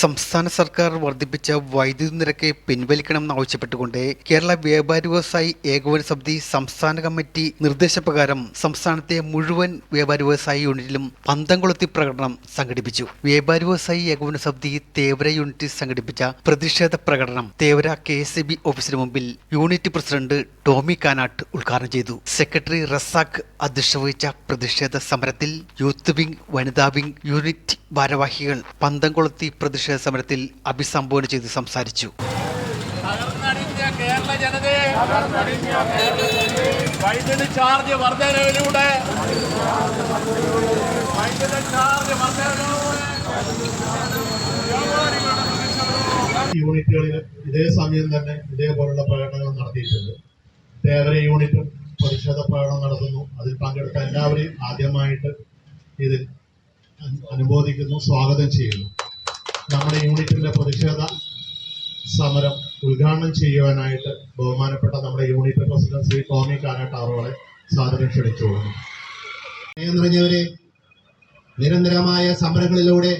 സംസ്ഥാന സർക്കാർ വർദ്ധിപ്പിച്ച വൈദ്യുതി നിരക്ക് പിൻവലിക്കണമെന്നാവശ്യപ്പെട്ടുകൊണ്ട് കേരള വ്യാപാരി വ്യവസായി ഏകോപന സമിതി സംസ്ഥാന കമ്മിറ്റി നിർദ്ദേശപ്രകാരം സംസ്ഥാനത്തെ മുഴുവൻ വ്യാപാരി വ്യവസായി യൂണിറ്റിലും പന്തം കൊളുത്തി പ്രകടനം സംഘടിപ്പിച്ചു. വ്യാപാരി വ്യവസായി ഏകോപന സമിതി തേവര യൂണിറ്റ് സംഘടിപ്പിച്ച പ്രതിഷേധ പ്രകടനം തേവര കെ എസ് ബി ഓഫീസിന് മുമ്പിൽ യൂണിറ്റ് പ്രസിഡന്റ് ടോമി കാനാട്ട് ഉദ്ഘാടനം ചെയ്തു. സെക്രട്ടറി റസാഖ് അധ്യക്ഷത വഹിച്ച പ്രതിഷേധ സമരത്തിൽ യൂത്ത് വിംഗ് വനിതാ വിംഗ് യൂണിറ്റ് ഭാരവാഹികൾ പന്തംകൊളുത്തി പ്രതിഷേധ സമരത്തിൽ അഭിസംബോധന ചെയ്ത് സംസാരിച്ചു. കേരള ജനതയെ വൈദ്യുതി ചാർജ് വർധനവിലൂടെ. വൈദ്യുതി ചാർജ് വർധനവിലൂടെ. യൂണിറ്റുകളിൽ ഇതേ സമയം തന്നെ ഇതേപോലുള്ള പ്രകടനങ്ങൾ നടത്തിയിട്ടുണ്ട്. തേവര യൂണിറ്റും പ്രതിഷേധ പ്രകടനം നടത്തുന്നു. അതിൽ പങ്കെടുത്ത എല്ലാവരെയും ആദ്യമായിട്ട് ഇതിൽ അനുമോദിക്കുന്നു സ്വാഗതം ചെയ്യുന്നു. നമ്മുടെ യൂണിറ്റിന്റെ പ്രതിഷേധ സമരം ഉദ്ഘാടനം ചെയ്യുവാനായിട്ട് ബഹുമാനപ്പെട്ട നമ്മുടെ യൂണിറ്റ് പ്രസിഡന്റ് ശ്രീ ടോമി കാനാട്ട് അവരോടെ സാദരം ക്ഷണിച്ചുകൊള്ളുന്നു. നിറഞ്ഞവരെ നിരന്തരമായ സമരങ്ങളിലൂടെ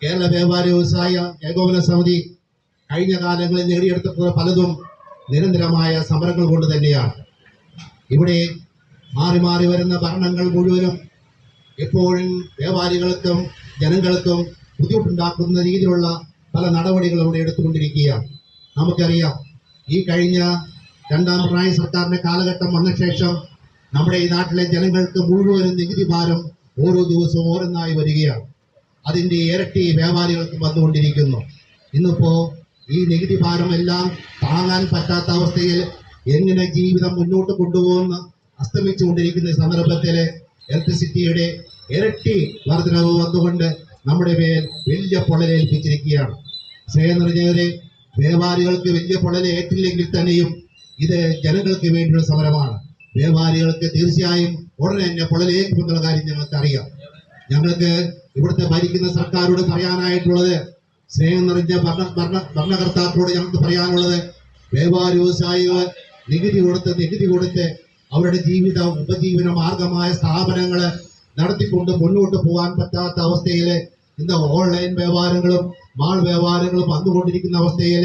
കേരള വ്യാപാര വ്യവസായ ഏകോപന സമിതി കഴിഞ്ഞ കാലങ്ങളിൽ നേടിയെടുത്തിട്ടുള്ള പലതും നിരന്തരമായ സമരങ്ങൾ കൊണ്ട് തന്നെയാണ്. ഇവിടെ മാറി മാറി വരുന്ന ഭരണങ്ങൾ മുഴുവനും എപ്പോഴും വ്യാപാരികൾക്കും ജനങ്ങൾക്കും ബുദ്ധിമുട്ടുണ്ടാക്കുന്ന രീതിയിലുള്ള പല നടപടികളും ഇവിടെ എടുത്തുകൊണ്ടിരിക്കുകയാണ്. നമുക്കറിയാം ഈ കഴിഞ്ഞ രണ്ടാം പിണറായി സർക്കാരിന്റെ കാലഘട്ടം വന്ന ശേഷം നമ്മുടെ ഈ നാട്ടിലെ ജനങ്ങൾക്ക് മുഴുവനും നികുതി ഭാരം ഓരോ ദിവസവും ഓരോന്നായി വരികയാണ്. അതിന്റെ ഇരട്ടി വ്യാപാരികൾക്ക് വന്നുകൊണ്ടിരിക്കുന്നു. ഇന്നിപ്പോ ഈ നികുതി ഭാരം എല്ലാം താങ്ങാൻ പറ്റാത്ത അവസ്ഥയിൽ എങ്ങനെ ജീവിതം മുന്നോട്ട് കൊണ്ടുപോകുന്ന അസ്തമിച്ചുകൊണ്ടിരിക്കുന്ന സന്ദർഭത്തിൽ ഇലക്ട്രിസിറ്റിയുടെ ഇരട്ടി വർധനവ് വന്നുകൊണ്ട് നമ്മുടെ മേൽ വലിയ പൊള്ളലേൽപ്പിച്ചിരിക്കുകയാണ്. സ്നേഹം നിറഞ്ഞവരെ വ്യാപാരികൾക്ക് വലിയ പൊള്ളലേറ്റില്ലെങ്കിൽ തന്നെയും ഇത് ജനങ്ങൾക്ക് വേണ്ടിയുള്ള സമരമാണ്. വ്യാപാരികൾക്ക് തീർച്ചയായും ഉടനെ തന്നെ പൊള്ളലേൽക്കുമെന്നുള്ള കാര്യം ഞങ്ങൾക്ക് അറിയാം. ഞങ്ങൾക്ക് ഇവിടുത്തെ ഭരിക്കുന്ന സർക്കാരോട് പറയാനായിട്ടുള്ളത് സ്നേഹം നിറഞ്ഞ ഭരണ ഭരണ ഭരണകർത്താക്കളോട് ഞങ്ങൾക്ക് പറയാനുള്ളത് വ്യാപാര വ്യവസായികൾ നികുതി കൊടുത്ത് നികുതി കൊടുത്ത് അവരുടെ ജീവിത ഉപജീവന മാർഗമായ സ്ഥാപനങ്ങൾ നടത്തിക്കൊണ്ട് മുന്നോട്ട് പോകാൻ പറ്റാത്ത അവസ്ഥയിൽ ഇന്ന് ഓൺലൈൻ വ്യാപാരങ്ങളും മാൾ വ്യാപാരങ്ങളും വന്നുകൊണ്ടിരിക്കുന്ന അവസ്ഥയിൽ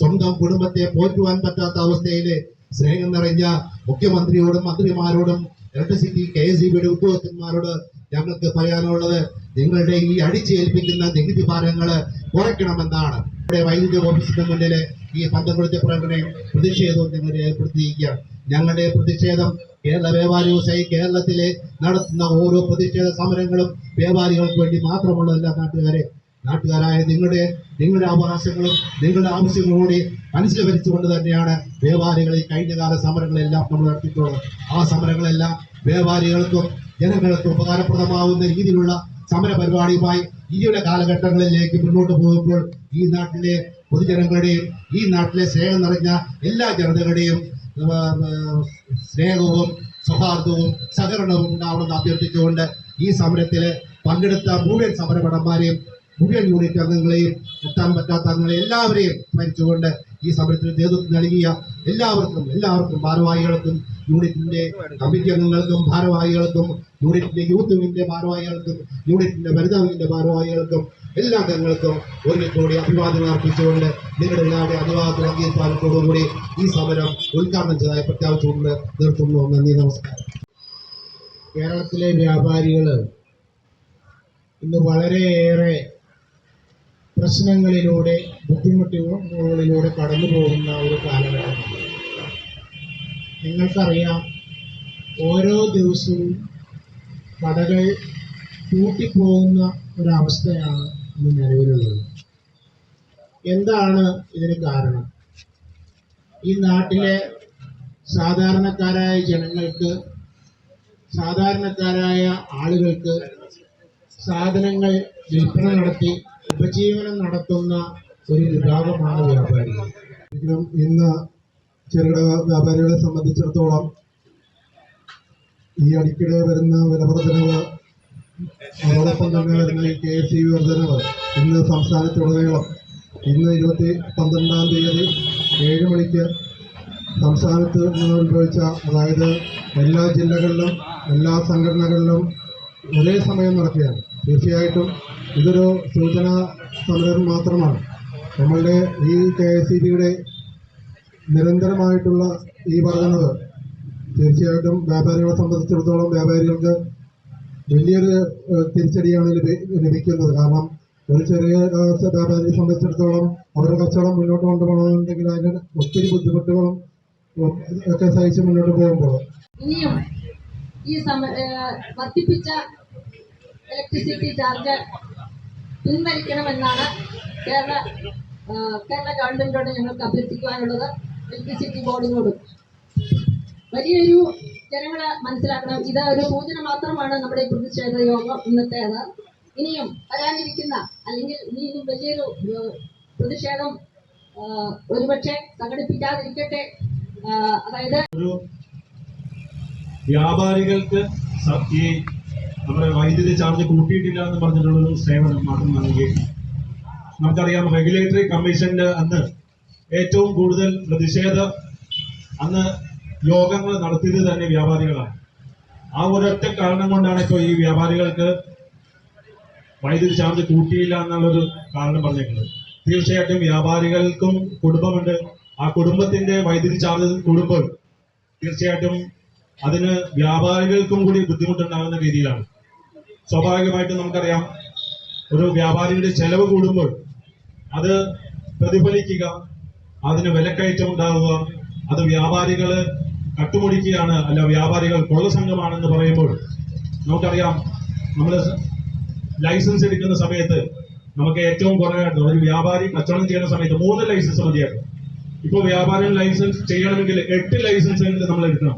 സ്വന്തം കുടുംബത്തെ പോറ്റുവാൻ പറ്റാത്ത അവസ്ഥയിൽ സ്നേഹം നിറഞ്ഞ മുഖ്യമന്ത്രിയോടും മന്ത്രിമാരോടും ഇലക്ട്രിസിറ്റി കെ എസ് ഇബിയുടെ ബിയുടെ ഉദ്യോഗസ്ഥന്മാരോട് ഞങ്ങൾക്ക് പറയാനുള്ളത് നിങ്ങളുടെ ഈ അടിച്ചേൽപ്പിക്കുന്ന നികുതി ഭാരങ്ങൾ കുറയ്ക്കണമെന്നാണ്. വൈദ്യുതി ഓഫീസിന്റെ മുന്നിൽ ഈ പന്തംകുളത്തെ പ്രകടനം പ്രതിഷേധവും ഞങ്ങൾ രേഖപ്പെടുത്തിയിരിക്കുകയാണ് ഞങ്ങളുടെ പ്രതിഷേധം കേരള വ്യാപാരി വ്യവസായി കേരളത്തിലെ നടത്തുന്ന ഓരോ പ്രതിഷേധ സമരങ്ങളും വ്യാപാരികൾക്ക് വേണ്ടി മാത്രമുള്ളതല്ല നാട്ടുകാരെ നാട്ടുകാരായ നിങ്ങളുടെ നിങ്ങളുടെ അവകാശങ്ങളും നിങ്ങളുടെ ആവശ്യങ്ങളും കൂടി മനസ്സിലരിച്ചുകൊണ്ട് തന്നെയാണ് വ്യാപാരികൾ ഈ കഴിഞ്ഞ സമരങ്ങളെല്ലാം നമ്മൾ നടത്തിയിട്ടുള്ളത് ആ സമരങ്ങളെല്ലാം വ്യാപാരികൾക്കും ജനങ്ങൾക്കും ഉപകാരപ്രദമാവുന്ന രീതിയിലുള്ള സമര പരിപാടിയുമായി ഇനിയുള്ള കാലഘട്ടങ്ങളിലേക്ക് മുന്നോട്ട് പോകുമ്പോൾ ഈ നാട്ടിലെ പൊതുജനങ്ങളുടെയും ഈ നാട്ടിലെ സ്നേഹം നിറഞ്ഞ എല്ലാ ജനതകളുടെയും സ്നേഹവും സൗഹാർദ്ദവും സഹകരണവും ഉണ്ടാവണമെന്ന് അഭ്യർത്ഥിച്ചുകൊണ്ട് ഈ സമരത്തിൽ പങ്കെടുത്ത മുഴുവൻ സമരഭടന്മാരെയും മുഴുവൻ യൂണിറ്റ് അംഗങ്ങളെയും എത്താൻ പറ്റാത്ത അംഗങ്ങളെ എല്ലാവരെയും സ്മരിച്ചുകൊണ്ട് ഈ സമരത്തിന് നേതൃത്വം നൽകിയ എല്ലാവർക്കും എല്ലാവർക്കും ഭാരവാഹികൾക്കും യൂണിറ്റിന്റെ കമ്മിറ്റി അംഗങ്ങൾക്കും ഭാരവാഹികൾക്കും യൂണിറ്റിന്റെ യൂത്ത് വിങ്ങിന്റെ ഭാരവാഹികൾക്കും യൂണിറ്റിന്റെ വനിതാ വിങ്ങിന്റെ ഭാരവാഹികൾക്കും എല്ലാ അംഗങ്ങൾക്കും ഒരിക്കൽ അഭിവാദ്യം അർപ്പിച്ചുകൊണ്ട് നിങ്ങളുടെ എല്ലാവരുടെ അഭിവാദ്യ അംഗീകാരത്തോടുകൂടി ഈ സമരം ഉദ്ഘാടനം ചെയ്തതായി പ്രഖ്യാപിച്ചുകൊണ്ട് നിർത്തുന്നു. നന്ദി നമസ്കാരം. കേരളത്തിലെ വ്യാപാരികൾ ഇന്ന് വളരെയേറെ പ്രശ്നങ്ങളിലൂടെ ബുദ്ധിമുട്ടുകളിലൂടെ കടന്നു പോകുന്ന ഒരു കാലഘട്ടമാണ്. നിങ്ങൾക്കറിയാം ഓരോ ദിവസവും കടകൾ കൂട്ടിപ്പോകുന്ന ഒരവസ്ഥയാണ് ഇന്ന് നിലവിലുള്ളത്. എന്താണ് ഇതിന് കാരണം? ഈ നാട്ടിലെ സാധാരണക്കാരായ ജനങ്ങൾക്ക് സാധാരണക്കാരായ ആളുകൾക്ക് സാധനങ്ങൾ വിൽപ്പന നടത്തി ഉപജീവനം നടത്തുന്ന ഒരു വിഭാഗമാണ് വ്യാപാരികൾ. ഇന്ന് ചെറുകിട വ്യാപാരികളെ സംബന്ധിച്ചിടത്തോളം ഈ അടിക്കിടെ വരുന്ന വിലവർദ്ധനവ് അതോടൊപ്പം തന്നെ വരുന്ന ഈ കെ എസ് ഇ വർധനവ് ഇന്ന് സംസ്ഥാനത്തുടനീളം ഇന്ന് ഇരുപത്തി പന്ത്രണ്ടാം തീയതി ഏഴ് മണിക്ക് സംസ്ഥാനത്ത് നിന്ന് ഉത്ഭവിച്ച അതായത് എല്ലാ ജില്ലകളിലും എല്ലാ സംഘടനകളിലും ഒരേ സമയം നടക്കുകയാണ്. തീർച്ചയായിട്ടും ഇതൊരു സൂചനാ സമരം മാത്രമാണ്. നമ്മളുടെ ഈ കെ എസ് ഇ ബിയുടെ നിരന്തരമായിട്ടുള്ള ഈ പറയുന്നത് തീർച്ചയായിട്ടും വ്യാപാരികളെ സംബന്ധിച്ചിടത്തോളം വ്യാപാരികൾക്ക് വലിയൊരു തിരിച്ചടിയാണ് ലഭി- ലഭിക്കുന്നത്. കാരണം ഒരു ചെറിയ വ്യാപാരിയെ സംബന്ധിച്ചിടത്തോളം അവരുടെ കച്ചവടം മുന്നോട്ട് കൊണ്ടുപോകണമെന്നുണ്ടെങ്കിൽ അതിന് ഒത്തിരി ബുദ്ധിമുട്ടുകളും ഒക്കെ സഹിച്ച് മുന്നോട്ട് പോകുമ്പോൾ. ഇനിയും ഈ വർദ്ധിപ്പിച്ച ഇലക്ട്രിസിറ്റി ചാർജ് പിൻവലിക്കണമെന്നാണ് കേരള കേരള ഗവൺമെന്റിനോട് ഞങ്ങൾക്ക് അഭ്യർത്ഥിക്കുവാനുള്ളത്. ഇലക്ട്രിസിറ്റി ബോർഡിനോടും വലിയൊരു ജനങ്ങളെ മനസ്സിലാക്കണം. ഇത് ഒരു സൂചന മാത്രമാണ് നമ്മുടെ പ്രതിഷേധ യോഗം ഇന്നത്തേത്. ഇനിയും വരാനിരിക്കുന്ന അല്ലെങ്കിൽ ഇനിയും വലിയൊരു പ്രതിഷേധം ഒരുപക്ഷെ സംഘടിപ്പിക്കാതിരിക്കട്ടെ. അതായത് വ്യാപാരികൾക്ക് നമ്മുടെ വൈദ്യുതി ചാർജ് കൂട്ടിയിട്ടില്ല എന്ന് പറഞ്ഞിട്ടുള്ള ഒരു സേവനം മാത്രം നൽകി. നമുക്കറിയാം റെഗുലേറ്ററി കമ്മീഷന്റെ അന്ന് ഏറ്റവും കൂടുതൽ പ്രതിഷേധ അന്ന് യോഗങ്ങൾ നടത്തിയത് തന്നെ വ്യാപാരികളാണ്. ആ ഒരൊറ്റ കാരണം കൊണ്ടാണ് ഇപ്പോൾ ഈ വ്യാപാരികൾക്ക് വൈദ്യുതി ചാർജ് കൂട്ടിയില്ല എന്നുള്ളൊരു കാരണം പറഞ്ഞേക്കുന്നത് തീർച്ചയായിട്ടും വ്യാപാരികൾക്കും കുടുംബമുണ്ട്. ആ കുടുംബത്തിന്റെ വൈദ്യുതി ചാർജ് കൂടുമ്പോൾ തീർച്ചയായിട്ടും അതിന് വ്യാപാരികൾക്കും കൂടി ബുദ്ധിമുട്ടുണ്ടാകുന്ന രീതിയിലാണ്. സ്വാഭാവികമായിട്ടും നമുക്കറിയാം ഒരു വ്യാപാരിയുടെ ചെലവ് കൂടുമ്പോൾ അത് പ്രതിഫലിക്കുക അതിന് വിലക്കയറ്റം ഉണ്ടാവുക. അത് വ്യാപാരികൾ കട്ടുപൊടിക്കുകയാണ്. അല്ല വ്യാപാരികൾ കൊള്ള സംഘമാണെന്ന് പറയുമ്പോൾ നമുക്കറിയാം നമ്മൾ ലൈസൻസ് എടുക്കുന്ന സമയത്ത് നമുക്ക് ഏറ്റവും കുറവായിട്ട് ഒരു വ്യാപാരി കച്ചവടം ചെയ്യുന്ന സമയത്ത് മൂന്ന് ലൈസൻസ് മതിയാകും ഇപ്പോൾ വ്യാപാരം ലൈസൻസ് ചെയ്യണമെങ്കിൽ എട്ട് ലൈസൻസ് നമ്മൾ എടുക്കണം.